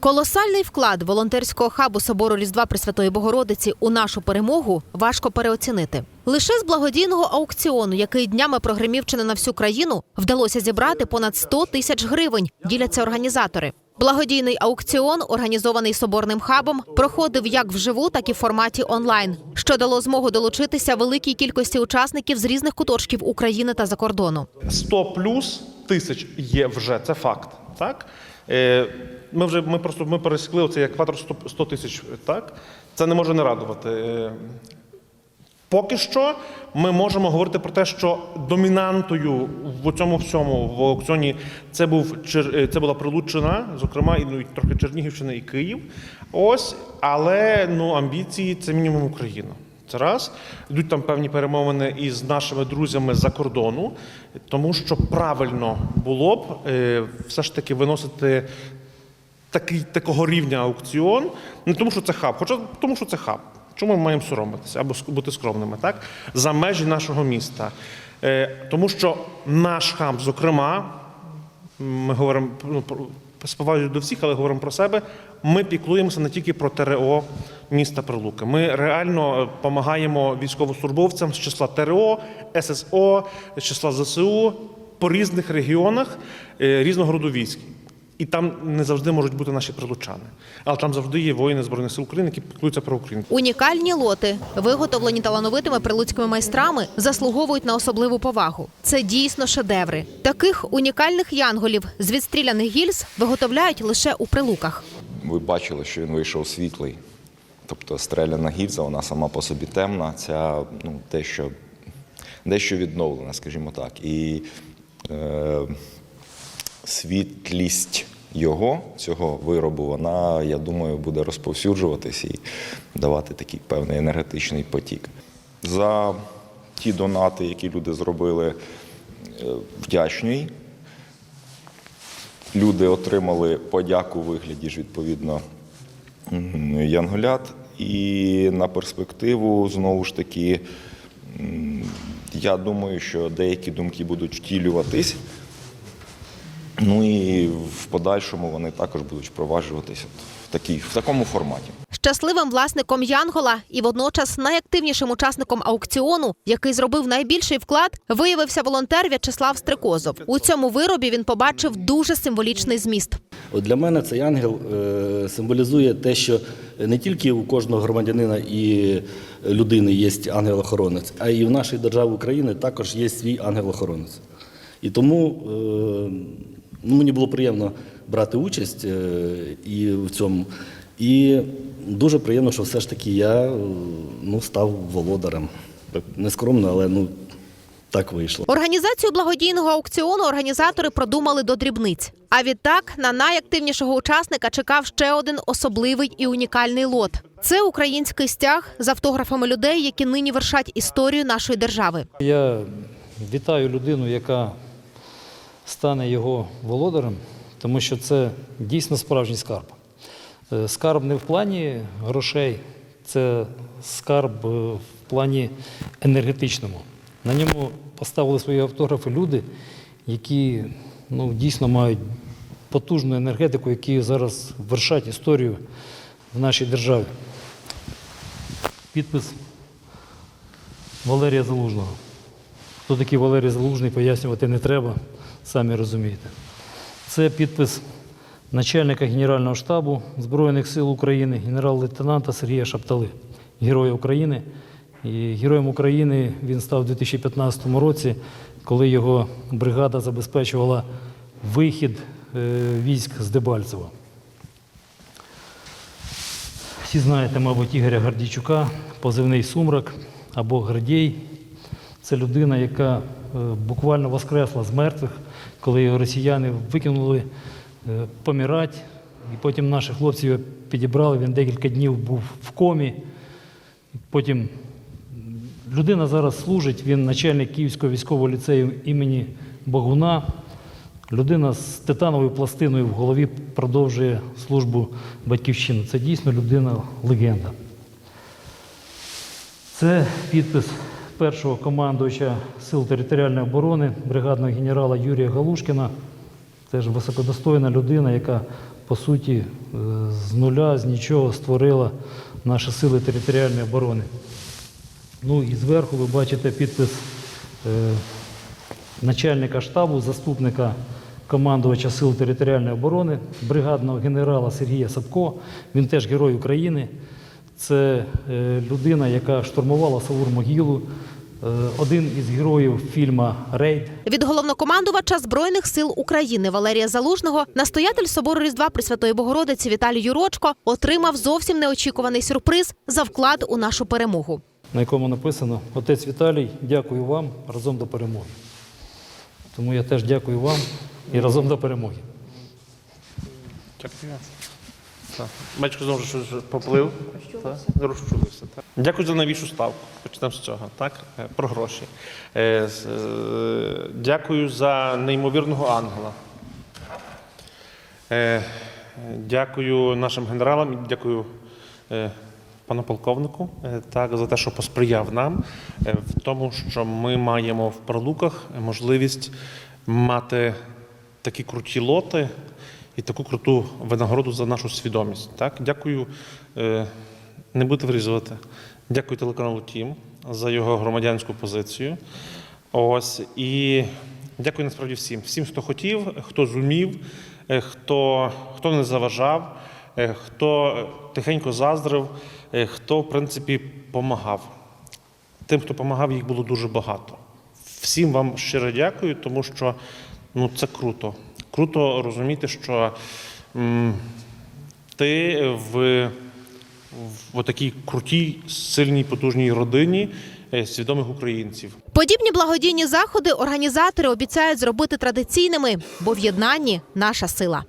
Колосальний вклад волонтерського хабу собору Різдва Пресвятої Богородиці у нашу перемогу важко переоцінити. Лише з благодійного аукціону, який днями прогремів чи не на всю країну, вдалося зібрати понад 100 тисяч гривень. Діляться організатори. Благодійний аукціон, організований соборним хабом, проходив як вживу, так і в форматі онлайн, що дало змогу долучитися великій кількості учасників з різних куточків України та за кордону. 100 плюс тисяч є вже, це факт. Так? Е, Ми вже ми просто ми пересікли оцей екватор 100 100 тисяч. Так? Це не може не радувати. Е, Поки що ми можемо говорити про те, що домінантою в цьому всьому в аукціоні це був е, це була Прилуччина, зокрема, і ну, трохи Чернігівщина і Київ. Ось, але ну амбіції це мінімум Україна. Це раз. Йдуть там певні перемовини із нашими друзями за кордону, тому що правильно було б е, все ж таки виносити такий, такого рівня аукціон, не тому, що це хаб, хоча тому, що це хаб. Чому ми маємо соромитися або бути скромними, так? За межі нашого міста. Е, тому що наш хаб, зокрема, ми говоримо ну, з повагою до всіх, але говоримо про себе. Ми піклуємося не тільки про ТРО міста Прилуки. Ми реально допомагаємо військовослужбовцям з числа ТРО, ССО, з числа ЗСУ по різних регіонах е, різного роду військ. І там не завжди можуть бути наші прилучани. Але там завжди є воїни Збройних сил України, які піклуються про Україну. Унікальні лоти, виготовлені талановитими прилуцькими майстрами, заслуговують на особливу повагу. Це дійсно шедеври. Таких унікальних янголів з відстріляних гільз виготовляють лише у прилуках. Ви бачили, що він вийшов світлий. Тобто стреляна гільза, вона сама по собі темна, ця ну, дещо, дещо відновлена, скажімо так. І е, світлість його, цього виробу, вона, я думаю, буде розповсюджуватись і давати такий певний енергетичний потік. За ті донати, які люди зробили, е, вдячний. Люди отримали подяку у вигляді ж відповідно янголят. І на перспективу знову ж таки, я думаю, що деякі думки будуть втілюватись. Ну і в подальшому вони також будуть впроваджуватися в, такій, в такому форматі. Щасливим власником Янгола і водночас найактивнішим учасником аукціону, який зробив найбільший вклад, виявився волонтер В'ячеслав Стрикозов. У цьому виробі він побачив дуже символічний зміст. От для мене цей ангел е, символізує те, що не тільки у кожного громадянина і людини є ангел-охоронець, а і в нашій державі України також є свій ангел-охоронець. І тому е, ну, мені було приємно брати участь е, і в цьому. І дуже приємно, що все ж таки я ну, став володарем. Не скромно, але ну, так вийшло. Організацію благодійного аукціону організатори продумали до дрібниць. А відтак на найактивнішого учасника чекав ще один особливий і унікальний лот. Це український стяг з автографами людей, які нині вершать історію нашої держави. Я вітаю людину, яка стане його володарем, тому що це дійсно справжній скарб. Е, Скарб не в плані грошей, це скарб е, в плані енергетичному. На ньому поставили свої автографи люди, які ну, дійсно мають потужну енергетику, які зараз вершать історію в нашій державі. Підпис Валерія Залужного. Хто такий Валерій Залужний, пояснювати не треба, самі розумієте. Це підпис начальника Генерального штабу Збройних сил України, генерал-лейтенанта Сергія Шаптали, Героя України. І Героєм України він став у 2015 році, коли його бригада забезпечувала вихід е, військ з Дебальцева. Всі знаєте, мабуть, Ігоря Гордійчука, позивний Сумрак або Гордій. Це людина, яка буквально воскресла з мертвих, коли його росіяни викинули е, помирати. І потім наші хлопці його підібрали, він декілька днів був в комі. Потім людина зараз служить, він начальник Київського військового ліцею імені Богуна. Людина з титановою пластиною в голові продовжує службу батьківщини. Це дійсно людина легенда. Це підпис першого командувача Сил територіальної оборони, бригадного генерала Юрія Галушкіна. Теж високодостойна людина, яка по суті, е, з нуля, з нічого створила наші сили територіальної оборони. Ну і зверху ви бачите підпис е, начальника штабу, заступника командувача Сил територіальної оборони, бригадного генерала Сергія Сапко. Він теж герой України. Це е, людина, яка штурмувала Савур-Могилу, е, один із героїв фільму Рейд. Від головнокомандувача збройних сил України Валерія Залужного настоятель собору Різдва Пресвятої Богородиці Віталій Юрочко отримав зовсім неочікуваний сюрприз за вклад у нашу перемогу. на якому написано Отець Віталій, дякую вам разом до перемоги. Тому я теж дякую вам і разом до перемоги. Дякую. Так. Знову щось поплив. Розчулився. Так. Дякую за новішу ставку. Почнемо з цього. Так? Е, Про гроші. Е, е, Дякую за неймовірного ангела. Дякую нашим генералам, і дякую пану полковнику так, за те, що посприяв нам в тому, що ми маємо в пролуках можливість мати такі круті лоти і таку круту винагороду за нашу свідомість. Так? Дякую, е, не буду вирізувати. Дякую телеканалу Тім за його громадянську позицію. Ось і дякую насправді всім. Всім, хто хотів, хто зумів, е, хто, хто не заважав, е, хто тихенько заздрив, хто, в принципі, помагав. Тим, хто допомагав, їх було дуже багато. Всім вам щиро дякую, тому що ну, це круто. Круто розуміти, що ти в, в такій крутій, сильній, потужній родині е, свідомих українців. Подібні благодійні заходи організатори обіцяють зробити традиційними, бо в єднанні наша сила.